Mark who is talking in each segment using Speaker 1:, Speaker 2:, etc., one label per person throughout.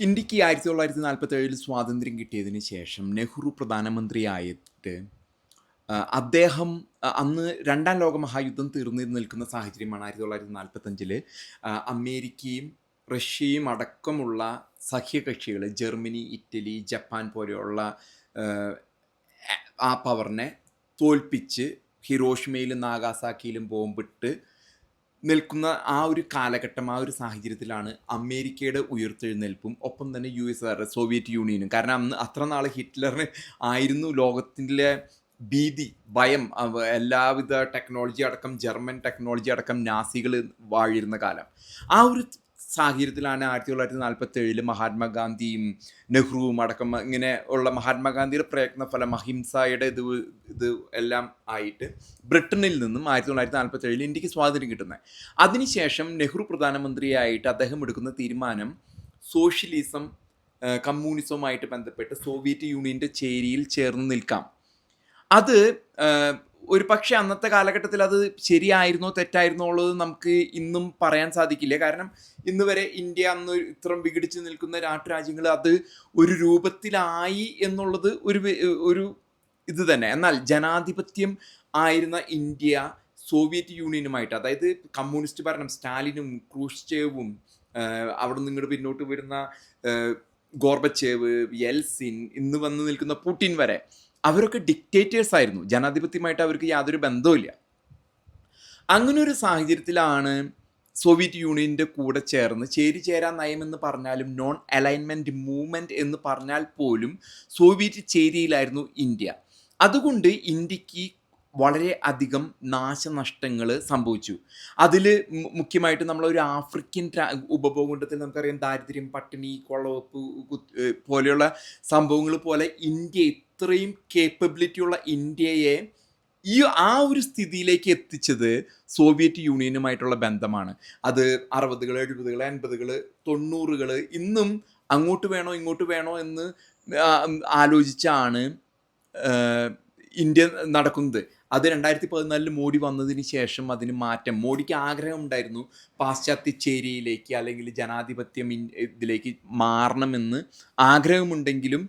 Speaker 1: ഇന്ത്യയ്ക്ക് ആയിരത്തി തൊള്ളായിരത്തി നാൽപ്പത്തി ഏഴിൽ സ്വാതന്ത്ര്യം കിട്ടിയതിന് ശേഷം നെഹ്റു പ്രധാനമന്ത്രിയായിട്ട് അദ്ദേഹം അന്ന് രണ്ടാം ലോക മഹായുദ്ധം തീർന്നു നിൽക്കുന്ന സാഹചര്യമാണ് ആയിരത്തി തൊള്ളായിരത്തി നാൽപ്പത്തഞ്ചിൽ അമേരിക്കയും റഷ്യയും അടക്കമുള്ള സഖ്യകക്ഷികൾ ജർമ്മനി ഇറ്റലി ജപ്പാൻ പോലെയുള്ള ആ പവറിനെ തോൽപ്പിച്ച് ഹിരോഷിമയിലും നാഗാസാക്കിയിലും ബോംബിട്ട് നിൽക്കുന്ന ആ ഒരു കാലഘട്ടം ആ ഒരു സാഹചര്യത്തിലാണ് അമേരിക്കയുടെ ഉയർത്തെഴുന്നേൽപ്പും ഒപ്പം തന്നെ യു എസ് ആർ സോവിയറ്റ് യൂണിയനും. കാരണം അന്ന് അത്ര നാൾ ഹിറ്റ്ലറിന് ആയിരുന്നു ലോകത്തിലെ ഭീതി ഭയം എല്ലാവിധ ടെക്നോളജി അടക്കം ജർമ്മൻ ടെക്നോളജി അടക്കം നാസികൾ വാഴിരുന്ന കാലം. ആ ഒരു സാഹചര്യത്തിലാണ് ആയിരത്തി തൊള്ളായിരത്തി നാൽപ്പത്തി ഏഴിൽ മഹാത്മാഗാന്ധിയും നെഹ്റുവും അടക്കം ഇങ്ങനെ ഉള്ള മഹാത്മാഗാന്ധിയുടെ പ്രയത്നഫലം അഹിംസയുടെ ഇത് ഇത് എല്ലാം ആയിട്ട് ബ്രിട്ടനിൽ നിന്നും ആയിരത്തി തൊള്ളായിരത്തി നാൽപ്പത്തി ഏഴിൽ ഇന്ത്യയ്ക്ക് സ്വാതന്ത്ര്യം കിട്ടുന്നത്. അതിനുശേഷം നെഹ്റു പ്രധാനമന്ത്രിയായിട്ട് അദ്ദേഹം എടുക്കുന്ന തീരുമാനം സോഷ്യലിസം കമ്മ്യൂണിസവുമായിട്ട് ബന്ധപ്പെട്ട് സോവിയറ്റ് യൂണിയന്റെ ചേരിയിൽ ചേർന്ന് നിൽക്കാം. അത് ഒരു പക്ഷേ അന്നത്തെ കാലഘട്ടത്തിൽ അത് ശരിയായിരുന്നോ തെറ്റായിരുന്നോ ഉള്ളത് നമുക്ക് ഇന്നും പറയാൻ സാധിക്കില്ല. കാരണം ഇന്ന് വരെ ഇന്ത്യ അന്ന് ഇത്രയും വിഘടിച്ച് നിൽക്കുന്ന നാട്ടുരാജ്യങ്ങൾ അത് ഒരു രൂപത്തിലായി എന്നുള്ളത് ഒരു ഒരു ഇത് തന്നെ. എന്നാൽ ജനാധിപത്യം ആയിരുന്ന ഇന്ത്യ സോവിയറ്റ് യൂണിയനുമായിട്ട് അതായത് കമ്മ്യൂണിസ്റ്റ് ഭരണം സ്റ്റാലിനും ക്രൂഷ്ചേവും അവിടെ നിന്ന് ഇങ്ങോട്ട് പിന്നോട്ട് വരുന്ന ഗോർബച്ചേവ് യെൽസിൻ ഇന്ന് വന്ന് നിൽക്കുന്ന പുടിൻ വരെ അവരൊക്കെ ഡിക്റ്റേറ്റേഴ്സ് ആയിരുന്നു. ജനാധിപത്യമായിട്ട് അവർക്ക് യാതൊരു ബന്ധവുമില്ല. അങ്ങനെ ഒരു സാഹചര്യത്തിലാണ് സോവിയറ്റ് യൂണിയന്റെ കൂടെ ചേർന്ന് ചേരി ചേരാ എന്ന് പറഞ്ഞാലും നോൺ അലൈൻമെന്റ് മൂവ്മെന്റ് എന്ന് പറഞ്ഞാൽ പോലും സോവിയറ്റ് ചേരിയിലായിരുന്നു ഇന്ത്യ. അതുകൊണ്ട് ഇന്ത്യയ്ക്ക് വളരെ അധികം നാശനഷ്ടങ്ങൾ സംഭവിച്ചു. അതിൽ മുഖ്യമായിട്ട് നമ്മളൊരു ആഫ്രിക്കൻ രാ- ഉപഭൂഖണ്ഡത്തിൽ നമുക്കറിയാം ദാരിദ്ര്യം പട്ടിണി കൊള്ളവെപ്പ് പോലെയുള്ള സംഭവങ്ങൾ പോലെ ഇന്ത്യ ഇത്രയും കേപ്പബിലിറ്റി ഉള്ള ഇന്ത്യയെ ഈ ആ ഒരു സ്ഥിതിയിലേക്ക് എത്തിച്ചത് സോവിയറ്റ് യൂണിയനുമായിട്ടുള്ള ബന്ധമാണ്. അത് അറുപതുകൾ എഴുപതുകൾ എൺപതുകൾ തൊണ്ണൂറുകൾ ഇന്നും അങ്ങോട്ട് വേണോ ഇങ്ങോട്ട് വേണോ എന്ന് ആലോചിച്ചാണ് ഇന്ത്യ നടക്കുന്നത്. അത് രണ്ടായിരത്തി പതിനാലിൽ മോഡി വന്നതിന് ശേഷം അതിന് മാറ്റം. മോഡിക്ക് ആഗ്രഹം ഉണ്ടായിരുന്നു പാശ്ചാത്യ ചേരിയിലേക്ക് അല്ലെങ്കിൽ ജനാധിപത്യം ഇതിലേക്ക് മാറണമെന്ന് ആഗ്രഹമുണ്ടെങ്കിലും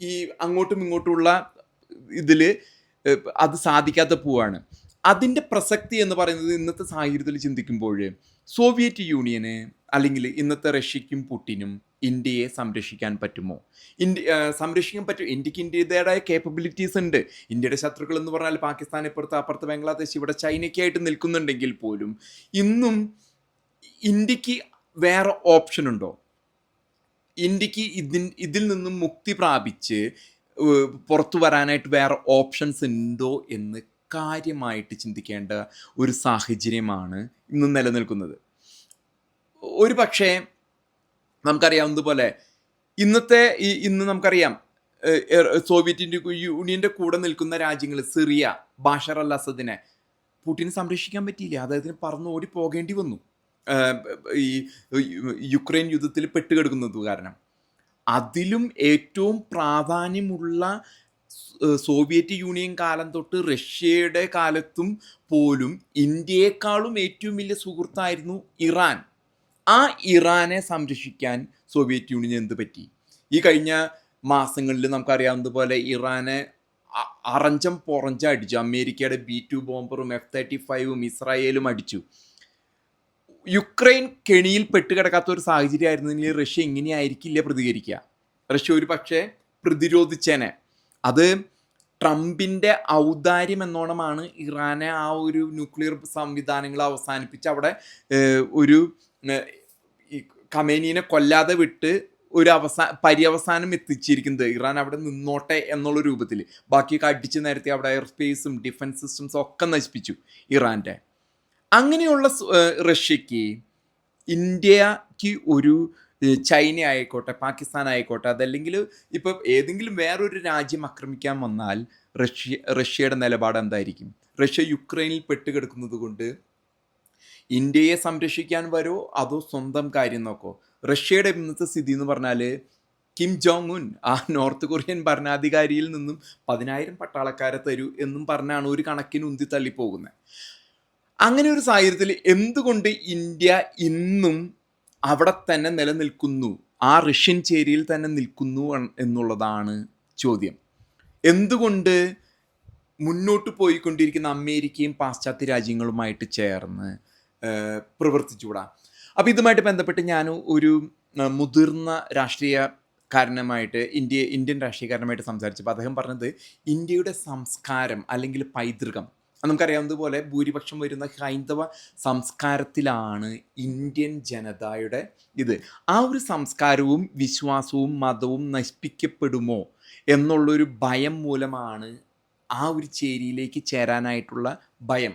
Speaker 1: ഈ അങ്ങോട്ടും ഇങ്ങോട്ടുമുള്ള ഇതിൽ അത് സാധിക്കാത്ത പോവാണ്. അതിന്റെ പ്രസക്തി എന്ന് പറയുന്നത് ഇന്നത്തെ സാഹചര്യത്തിൽ ചിന്തിക്കുമ്പോൾ സോവിയറ്റ് യൂണിയന് അല്ലെങ്കിൽ ഇന്നത്തെ റഷ്യക്കും പുട്ടിനും ഇന്ത്യയെ സംരക്ഷിക്കാൻ പറ്റുമോ? ഇന്ത്യ സംരക്ഷിക്കാൻ പറ്റും ഇന്ത്യയ്ക്ക് ഇന്ത്യയുടേതായ കേപ്പബിലിറ്റീസ് ഉണ്ട്. ഇന്ത്യയുടെ ശത്രുക്കൾ എന്ന് പറഞ്ഞാൽ പാകിസ്ഥാൻ ഇപ്പുറത്ത് അപ്പുറത്ത് ബംഗ്ലാദേശ് ഇവിടെ ചൈനയ്ക്കായിട്ട് നിൽക്കുന്നുണ്ടെങ്കിൽ പോലും ഇന്നും ഇന്ത്യയ്ക്ക് വേറെ ഓപ്ഷൻ ഉണ്ടോ? ഇന്ത്യയ്ക്ക് ഇതിൻ ഇതിൽ നിന്നും മുക്തി പ്രാപിച്ച് പുറത്തു വരാനായിട്ട് വേറെ ഓപ്ഷൻസ് ഉണ്ടോ എന്ന് കാര്യമായിട്ട് ചിന്തിക്കേണ്ട ഒരു സാഹചര്യമാണ് ഇന്ന് നിലനിൽക്കുന്നത്. ഒരു പക്ഷേ നമുക്കറിയാവുന്നതുപോലെ ഇന്നത്തെ ഈ ഇന്ന് നമുക്കറിയാം സോവിയറ്റ് യൂണിയന്റെ കൂടെ നിൽക്കുന്ന രാജ്യങ്ങൾ സിറിയ ബാഷർ അൽ അസദിനെ സംരക്ഷിക്കാൻ പറ്റിയില്ല? അദ്ദേഹത്തിന് പറന്ന് ഓടി പോകേണ്ടി വന്നു. ഈ യുക്രൈൻ യുദ്ധത്തിൽ പെട്ടുകിടക്കുന്നത് കാരണം. അതിലും ഏറ്റവും പ്രാധാന്യമുള്ള സോവിയറ്റ് യൂണിയൻ കാലം തൊട്ട് റഷ്യയുടെ കാലത്തും പോലും ഇന്ത്യയെക്കാളും ഏറ്റവും വലിയ സുഹൃത്തായിരുന്നു ഇറാൻ. ആ ഇറാനെ സംരക്ഷിക്കാൻ സോവിയറ്റ് യൂണിയൻ എന്ത് പറ്റി? ഈ കഴിഞ്ഞ മാസങ്ങളിൽ നമുക്കറിയാവുന്നതുപോലെ ഇറാനെ അറഞ്ചം പൊറഞ്ചം അടിച്ചു അമേരിക്കയുടെ ബി ടു ബോംബറും എഫ് തേർട്ടി ഫൈവും ഇസ്രായേലും അടിച്ചു. യുക്രൈൻ കെണിയിൽ പെട്ടുകിടക്കാത്ത ഒരു സാഹചര്യമായിരുന്നെങ്കിൽ റഷ്യ ഇങ്ങനെയായിരിക്കില്ല പ്രതികരിക്കുക. റഷ്യ ഒരു പക്ഷേ പ്രതിരോധിച്ചേനെ. അത് ട്രംപിന്റെ ഔദാര്യം എന്നോണമാണ് ഇറാനെ ആ ഒരു ന്യൂക്ലിയർ സംവിധാനങ്ങൾ അവസാനിപ്പിച്ച് അവിടെ ഒരു കമേനീനെ കൊല്ലാതെ വിട്ട് ഒരു അവസാന പര്യവസാനം എത്തിച്ചിരിക്കുന്നത്. ഇറാൻ അവിടെ നിന്നോട്ടെ എന്നുള്ള രൂപത്തിൽ. ബാക്കിയൊക്കെ അടിച്ച് നേരത്തെ അവിടെ എയർ സ്പേസും ഡിഫൻസ് സിസ്റ്റംസും ഒക്കെ നശിപ്പിച്ചു ഇറാന്റെ അങ്ങനെയുള്ള റഷ്യക്ക് ഇന്ത്യയ്ക്ക് ഒരു ചൈന ആയിക്കോട്ടെ പാകിസ്ഥാൻ ആയിക്കോട്ടെ അതല്ലെങ്കിൽ ഇപ്പൊ ഏതെങ്കിലും വേറൊരു രാജ്യം ആക്രമിക്കാൻ വന്നാൽ റഷ്യ റഷ്യയുടെ നിലപാട് എന്തായിരിക്കും? റഷ്യ യുക്രൈനിൽ പെട്ടുകിടക്കുന്നത് കൊണ്ട് ഇന്ത്യയെ സംരക്ഷിക്കാൻ വരോ അതോ സ്വന്തം കാര്യം നോക്കോ? റഷ്യയുടെ ഇന്നത്തെ സ്ഥിതി എന്ന് പറഞ്ഞാൽ കിം ജോങ് ഉൻ ആ നോർത്ത് കൊറിയൻ ഭരണാധികാരിയിൽ നിന്നും പതിനായിരം പട്ടാളക്കാരെ തരൂ എന്നും പറഞ്ഞാണ് ഒരു കണക്കിന് ഉന്തി തള്ളിപ്പോകുന്നത് അങ്ങനെ ഒരു സാഹചര്യത്തിൽ എന്തുകൊണ്ട് ഇന്ത്യ ഇന്നും അവിടെ തന്നെ നിലനിൽക്കുന്നു? ആ റഷ്യൻ ചേരിയിൽ തന്നെ നിൽക്കുന്നു എന്നുള്ളതാണ് ചോദ്യം. എന്തുകൊണ്ട് മുന്നോട്ട് പോയിക്കൊണ്ടിരിക്കുന്ന അമേരിക്കയും പാശ്ചാത്യ രാജ്യങ്ങളുമായിട്ട് ചേർന്ന് പ്രവർത്തിച്ചുകൂടാ? അപ്പോൾ ഇതുമായിട്ട് ബന്ധപ്പെട്ട് ഞാൻ ഒരു മുതിർന്ന രാഷ്ട്രീയ കാരണമായിട്ട് ഇന്ത്യ ഇന്ത്യൻ രാഷ്ട്രീയക്കാരനുമായിട്ട് സംസാരിച്ചപ്പോൾ അദ്ദേഹം പറഞ്ഞത് ഇന്ത്യയുടെ സംസ്കാരം അല്ലെങ്കിൽ പൈതൃകം നമുക്കറിയാവുന്നതുപോലെ ഭൂരിപക്ഷം വരുന്ന ഹൈന്ദവ സംസ്കാരത്തിലാണ് ഇന്ത്യൻ ജനതയുടെ ഇത്. ആ ഒരു സംസ്കാരവും വിശ്വാസവും മതവും നശിപ്പിക്കപ്പെടുമോ എന്നുള്ളൊരു ഭയം മൂലമാണ് ആ ഒരു ചേരിയിലേക്ക് ചേരാനായിട്ടുള്ള ഭയം.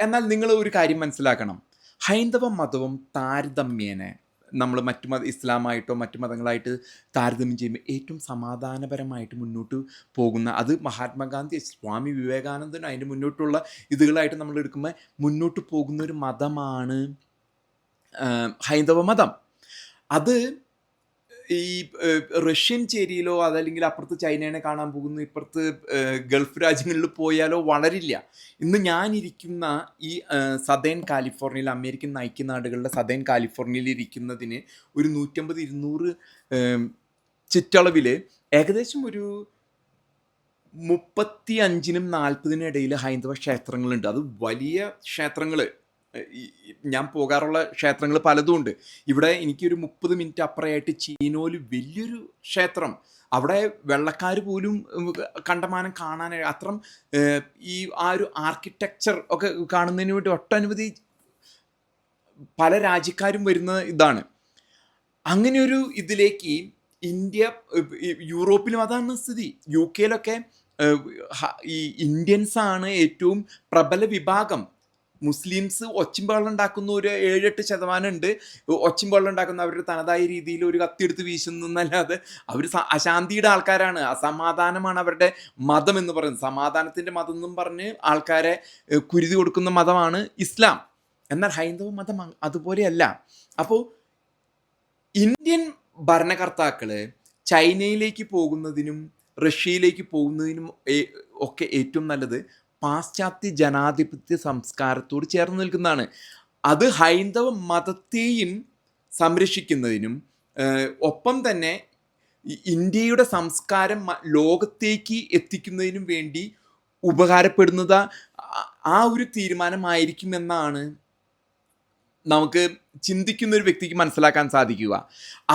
Speaker 1: എന്നാൽ നിങ്ങൾ ഒരു കാര്യം മനസ്സിലാക്കണം. ഹൈന്ദവ മതവും താരതമ്യേന നമ്മൾ മറ്റു മത ഇസ്ലാമായിട്ടോ മറ്റു മതങ്ങളായിട്ട് താരതമ്യം ചെയ്യുമ്പോൾ ഏറ്റവും സമാധാനപരമായിട്ട് മുന്നോട്ട് പോകുന്ന അത് മഹാത്മാഗാന്ധി സ്വാമി വിവേകാനന്ദനും അതിന്റെ മുന്നോട്ടുള്ള ഇതുകളായിട്ട് നമ്മൾ എടുക്കുമ്പോൾ മുന്നോട്ട് പോകുന്ന ഒരു മതമാണ് ഹൈന്ദവ മതം. അത് ഈ റഷ്യൻ ചേരിയിലോ അതല്ലെങ്കിൽ അപ്പുറത്ത് ചൈനേനെ കാണാൻ പോകുന്നു ഇപ്പുറത്ത് ഗൾഫ് രാജ്യങ്ങളിൽ പോയാലോ വളരില്ല. ഇന്ന് ഞാനിരിക്കുന്ന ഈ സദേൺ കാലിഫോർണിയയിൽ അമേരിക്കൻ ഐക്യനാടുകളുടെ സദേൺ കാലിഫോർണിയയിൽ ഇരിക്കുന്നതിന് ഒരു നൂറ്റമ്പത് ഇരുന്നൂറ് ചുറ്റളവിൽ ഏകദേശം ഒരു മുപ്പത്തി അഞ്ചിനും നാൽപ്പതിനും ഇടയിൽ ഹൈന്ദവ ക്ഷേത്രങ്ങളുണ്ട്. അത് വലിയ ക്ഷേത്രങ്ങൾ ഞാൻ പോകാറുള്ള ക്ഷേത്രങ്ങൾ പലതും ഉണ്ട്. ഇവിടെ എനിക്കൊരു മുപ്പത് മിനിറ്റ് അപ്പുറയായിട്ട് ചീനോൽ വലിയൊരു ക്ഷേത്രം. അവിടെ വെള്ളക്കാർ പോലും കണ്ടമാനം കാണാൻ അത്രം ഈ ആ ഒരു ആർക്കിടെക്ചർ ഒക്കെ കാണുന്നതിന് വേണ്ടി ഒട്ടനവധി പല രാജ്യക്കാരും വരുന്ന ഇതാണ്. അങ്ങനെ ഒരു ഇതിലേക്ക് ഇന്ത്യ യൂറോപ്പിലും അതാണ് സ്ഥിതി. യു കെയിലൊക്കെ ഈ ഇന്ത്യൻസാണ് ഏറ്റവും പ്രബല വിഭാഗം. മുസ്ലിംസ് ഒച്ചിമ്പള്ളം ഉണ്ടാക്കുന്ന ഒരു ഏഴെട്ട് ശതമാനം ഉണ്ട്. ഒച്ചിമ്പള്ളം ഉണ്ടാക്കുന്ന അവരുടെ തനതായ രീതിയിൽ ഒരു കത്തിയെടുത്ത് എന്നല്ലാതെ അവർ അശാന്തിയുടെ ആൾക്കാരാണ്. അസമാധാനമാണ് അവരുടെ മതം എന്ന് പറയുന്നത്. സമാധാനത്തിന്റെ മതം എന്നും പറഞ്ഞ് ആൾക്കാരെ കുരുതി കൊടുക്കുന്ന മതമാണ് ഇസ്ലാം. എന്നാൽ ഹൈന്ദവ മതം അതുപോലെയല്ല. അപ്പോൾ ഇന്ത്യൻ ഭരണകർത്താക്കൾ ചൈനയിലേക്ക് പോകുന്നതിനും റഷ്യയിലേക്ക് പോകുന്നതിനും ഒക്കെ ഏറ്റവും നല്ലത് പാശ്ചാത്യ ജനാധിപത്യ സംസ്കാരത്തോട് ചേർന്ന് നിൽക്കുന്നതാണ്. അത് ഹൈന്ദവ മതത്തെയും സംരക്ഷിക്കുന്നതിനും ഒപ്പം തന്നെ ഇന്ത്യയുടെ സംസ്കാരം ലോകത്തേക്ക് എത്തിക്കുന്നതിനും വേണ്ടി ഉപകാരപ്പെടുന്നത് ആ ഒരു തീരുമാനമായിരിക്കുമെന്നാണ് നമുക്ക് ചിന്തിക്കുന്ന ഒരു വ്യക്തിക്ക് മനസ്സിലാക്കാൻ സാധിക്കുക.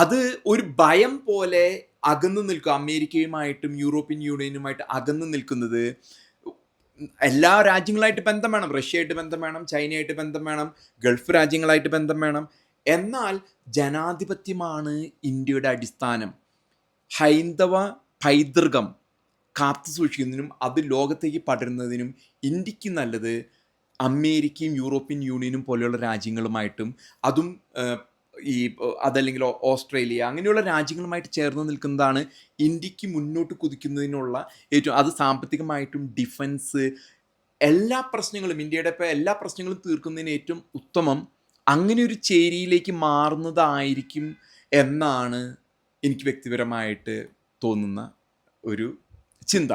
Speaker 1: അത് ഒരു ഭയം പോലെ അകന്നു നിൽക്കുക. അമേരിക്കയുമായിട്ടും യൂറോപ്യൻ യൂണിയനുമായിട്ട് അകന്നു നിൽക്കുന്നത് എല്ലാ രാജ്യങ്ങളായിട്ട് ബന്ധം വേണം. റഷ്യയായിട്ട് ബന്ധം വേണം ചൈനയായിട്ട് ബന്ധം വേണം ഗൾഫ് രാജ്യങ്ങളായിട്ട് ബന്ധം വേണം. എന്നാൽ ജനാധിപത്യമാണ് ഇന്ത്യയുടെ അടിസ്ഥാനം. ഹൈന്ദവ പൈതൃകം കാത്തു സൂക്ഷിക്കുന്നതിനും അത് ലോകത്തേക്ക് പടരുന്നതിനും ഇന്ത്യയ്ക്ക് നല്ലത് അമേരിക്കയും യൂറോപ്യൻ യൂണിയനും പോലെയുള്ള രാജ്യങ്ങളുമായിട്ടും അതും ഈ അതല്ലെങ്കിൽ ഓസ്ട്രേലിയ അങ്ങനെയുള്ള രാജ്യങ്ങളുമായിട്ട് ചേർന്ന് നിൽക്കുന്നതാണ് ഇന്ത്യയ്ക്ക് മുന്നോട്ട് കുതിക്കുന്നതിനുള്ള ഏറ്റവും അത് സാമ്പത്തികമായിട്ടും ഡിഫൻസ് എല്ലാ പ്രശ്നങ്ങളും ഇന്ത്യയുടെ ഇപ്പോൾ എല്ലാ പ്രശ്നങ്ങളും തീർക്കുന്നതിന് ഏറ്റവും ഉത്തമം അങ്ങനെ ഒരു ചേരിയിലേക്ക് മാറുന്നതായിരിക്കും എന്നാണ് എനിക്ക് വ്യക്തിപരമായിട്ട് തോന്നുന്ന ഒരു ചിന്ത.